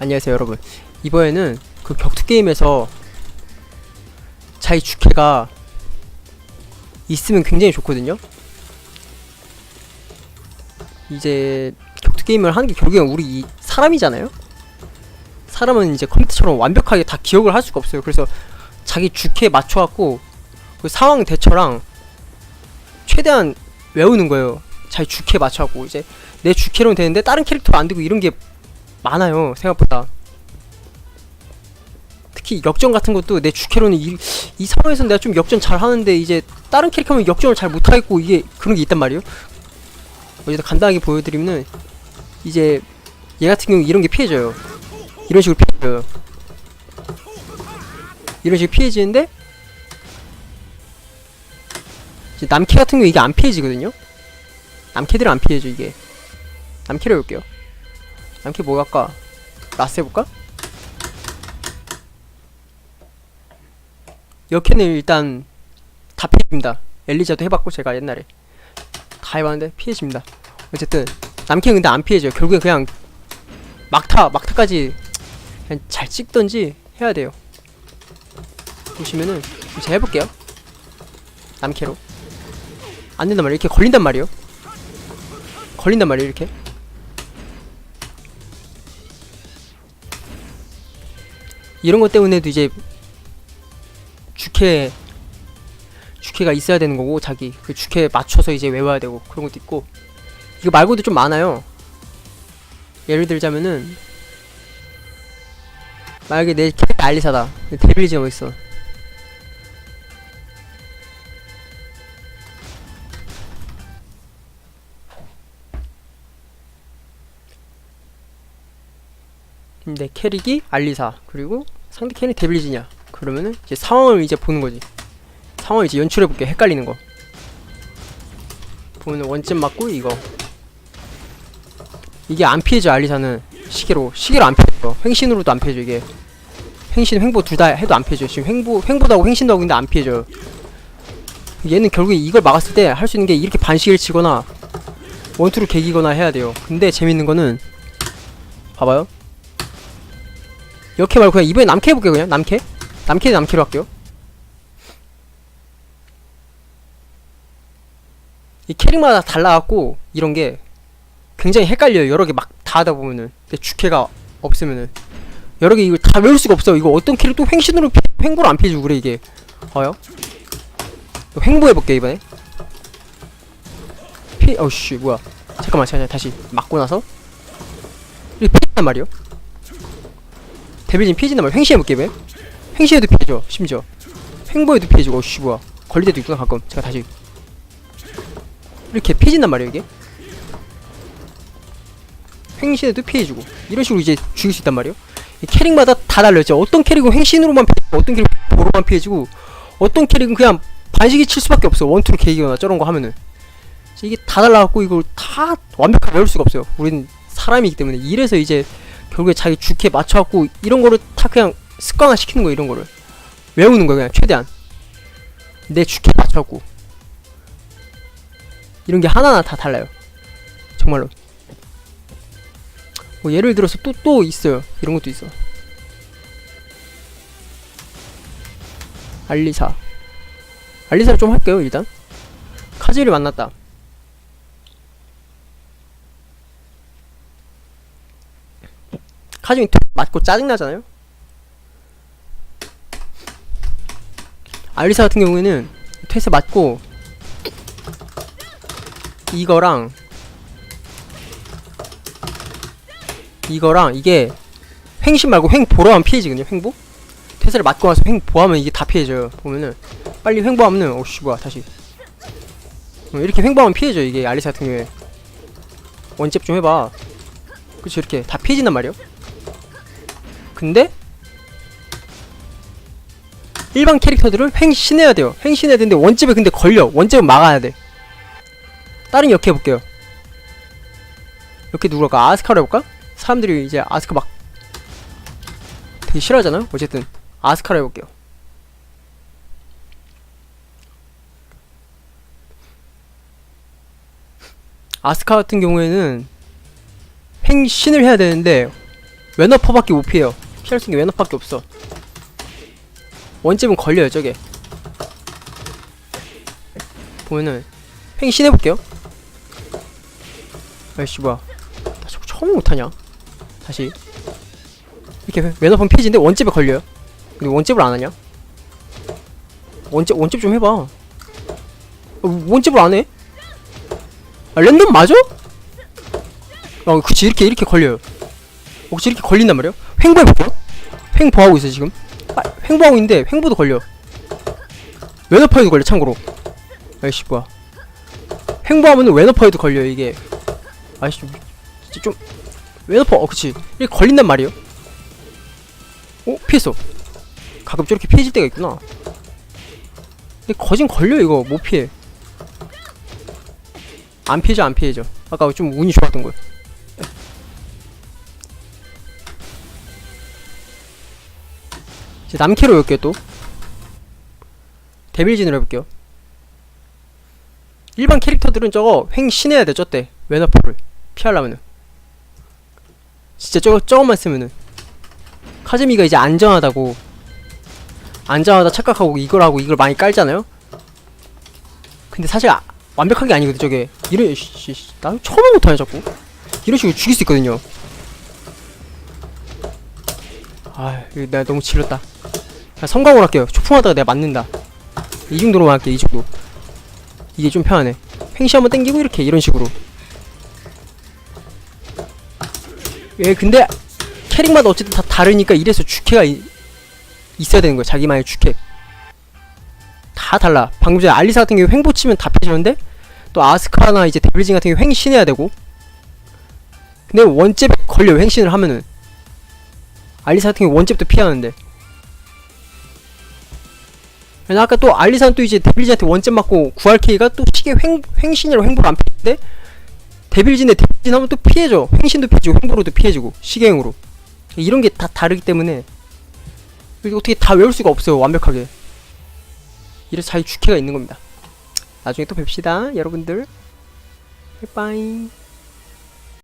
안녕하세요 여러분. 이번에는 그 격투 게임에서 자기 주캐가 있으면 굉장히 좋거든요. 이제 격투 게임을 하는 게 결국엔 우리 이 사람이잖아요? 사람은 이제 컴퓨터처럼 완벽하게 다 기억을 할 수가 없어요. 그래서 자기 주캐에 맞춰갖고 그 상황 대처랑 최대한 외우는 거예요. 자기 주캐에 맞춰갖고 이제 내 주캐로는 되는데 다른 캐릭터가 안 되고 이런 게 많아요 생각보다. 특히 역전 같은 것도 내 주캐로는 이, 이 상황에서 내가 좀 역전 잘 하는데 이제 다른 캐릭터는 역전을 잘 못하겠고 이게 그런 게 있단 말이에요. 어쨌든 간단하게 보여드리면은 이제 얘 같은 경우 이런 게 피해져요. 이런 식으로 피해져요. 이런 식으로 피해지는데 남캐 같은 경우 이게 안 피해지거든요. 남캐들은 안 피해져 이게. 남캐를 해볼게요 남캐 뭐 할까? 라스 해볼까? 여캐는 일단 다 피해집니다. 엘리자도 해봤고 제가 옛날에 다 해봤는데 피해집니다. 어쨌든 남캐는 근데 안 피해져요. 결국엔 그냥 막타 막타까지 그냥 잘 찍던지 해야 돼요. 보시면은 제가 해볼게요. 남캐로. 안 된단 말이에요. 이렇게 걸린단 말이에요. 걸린단 말이에요 이렇게 이런 것 때문에도 이제 주캐 주캐가 있어야 되는 거고 자기 그 주캐에 맞춰서 이제 외워야 되고 그런 것도 있고. 이거 말고도 좀 많아요. 예를 들자면은 만약에 내 캐릭터 알리사다. 데빌리지가 뭐 있어 내 캐릭이 알리사 그리고 상대 캐릭 데빌리지냐. 그러면은 이제 상황을 이제 보는 거지. 상황을 이제 연출해 볼게 헷갈리는 거. 보면 원점 맞고 이거. 이게 안 피해져 알리사는. 시계로. 시계로 안 피해져 횡신으로도 안 피해져 이게. 횡신 횡보 둘 다 해도 안 피해져 지금 횡보 횡보도 하고 횡신도 하고 있는데 안 피해져 얘는 결국에 이걸 막았을 때 할 수 있는 게 이렇게 반시계를 치거나 원투를 개기거나 해야 돼요. 근데 재밌는 거는 봐봐요 이렇게 말고 그냥 이번에 남캐 해볼게요 그냥. 남캐? 남캐 남캐로 할게요. 이 캐릭마다 달라갖고 이런 게 굉장히 헷갈려요 여러 개 막 다 하다 보면은. 내 주캐가 없으면은. 여러 개 이거 다 외울 수가 없어 이거 어떤 캐릭터 횡신으로 피, 횡보를 안 피해주고 그래 이게. 봐요. 횡보 해볼게 이번에. 피 어우씨 뭐야. 잠깐만 잠깐만 다시 맞고 나서. 이렇게 피한단 말이요 데빌진 피해진단 말이야. 횡시해볼게 이번에 횡시해도 피해져 심지어. 횡보해도 피해지고 어우씨 뭐야. 걸릴 때도 있구나 가끔. 제가 다시. 이렇게 피해진단 말이에요 이게. 횡신에도 피해주고. 이런 식으로 이제 죽일 수 있단 말이에요. 이 캐릭마다 다 달라요. 어떤 캐릭은 횡신으로만 피해지고 어떤 캐릭은 보로만 피해지고 어떤 캐릭은 그냥 반시기 칠 수밖에 없어. 원투로 개기거나 저런 거 하면은. 이게 다 달라갖고 이걸 다 완벽하게 외울 수가 없어요. 우리는 사람이기 때문에. 이래서 이제 결국에 자기 주캐 맞춰갖고 이런 거를 다 그냥 습관화 시키는 거예요 이런 거를. 외우는 거예요 그냥 최대한. 내 주캐 맞춰갖고. 이런 게 하나하나 다 달라요. 정말로. 뭐 예를 들어서 또 또 있어요. 이런 것도 있어. 알리사. 알리사를 좀 할게요 일단. 카즈를 만났다 카즈이 맞고 짜증나잖아요? 알리사 같은 경우에는 퇴세 맞고 이거랑 이거랑 이게 횡신 말고 횡보로 하면 피해지거든요 횡보? 퇴사를 맞고 나서 횡보하면 이게 다 피해져요 보면은. 빨리 횡보하면은 어씨 뭐야 다시. 어, 이렇게 횡보하면 피해져 이게 알리사 같은 경우에. 원잽 좀 해봐. 그치 이렇게 다 피해진단 말이에요 근데 일반 캐릭터들은 횡신해야 돼요. 횡신해야 되는데 원잽에 근데 걸려. 원잽은 막아야 돼. 다른 역 해 볼게요. 이렇게 누굴까? 아스카로 해볼까? 사람들이 이제 아스카 막 되게 싫어하잖아요? 어쨌든 아스카로 해볼게요. 아스카 같은 경우에는 횡신을 해야 되는데 웨너퍼밖에 못 피해요 피할 수 있는 게 웨너퍼밖에 없어. 원잽은 걸려요 저게. 보면은 팽신 해볼게요. 아이씨 뭐야. 나 자꾸 처음 못하냐? 다시. 이렇게 웨너폰 피해지는데 원잽에 걸려요? 근데 원잽을 안 하냐? 원잽 원잽 좀 해봐. 어, 원잽을 안 해? 아, 랜덤 맞아? 어 그치 이렇게 이렇게 걸려요. 혹시 이렇게 걸린단 말이야? 횡보해볼게요 횡보하고 있어 지금. 아, 횡보하고 있는데 횡보도 걸려 웨너파에도 걸려 참고로. 아이씨 뭐야. 횡보하면은 웨너파에도 걸려 이게. 아이씨 좀- 진짜 좀 웨너파 어 그치. 이렇게 걸린단 말이에요. 어? 피했어. 가끔 저렇게 피해질 때가 있구나. 근데 거진 걸려 이거. 못 피해. 안 피해져 안 피해져. 아까 좀 운이 좋았던 거야 이제 남캐로 올게요 또. 데빌진으로 해볼게요. 일반 캐릭터들은 저거 횡 신해야 돼 저때. 웨너포를. 피하려면은. 진짜 저거 저것만 쓰면은. 카즈미가 이제 안전하다고. 안전하다 착각하고 이걸 하고 이걸 많이 깔잖아요? 근데 사실 아- 완벽한 게 아니거든 저게. 이런 씨, 씨, 나 처음 못하냐 자꾸. 이런 식으로 죽일 수 있거든요 아 이거 내가 너무 질렀다. 그냥 성광으로 할게요. 초풍하다가 내가 맞는다. 이 정도로만 할게 이 정도. 이게 좀 편하네. 횡시 한번 땡기고 이렇게 이런 식으로. 예 근데 캐릭마다 어쨌든 다 다르니까 이래서 주캐가 이- 있어야 되는 거야 자기만의 주캐. 다 달라. 방금 전에 알리사 같은 경우 횡보 치면 다 패지는데 또 아스카나 이제 데빌진 같은 경우 횡신해야 되고. 근데 원잽 걸려 횡신을 하면은 알리사 같은 경우 원잽도 피하는데. 아까 또 알리사는 또 이제 데빌진한테 원잽 맞고 구할케이가 또 시계 횡, 횡신이라고 횡보를 안 피했는데 데빌진에 데빌진 하면 또 피해줘 횡신도 피해주고 횡보로도 피해주고 시계행으로. 이런 게 다 다르기 때문에 이게 어떻게 다 외울 수가 없어요 완벽하게. 이래서 자기 주캐가 있는 겁니다. 나중에 또 뵙시다 여러분들. 빠이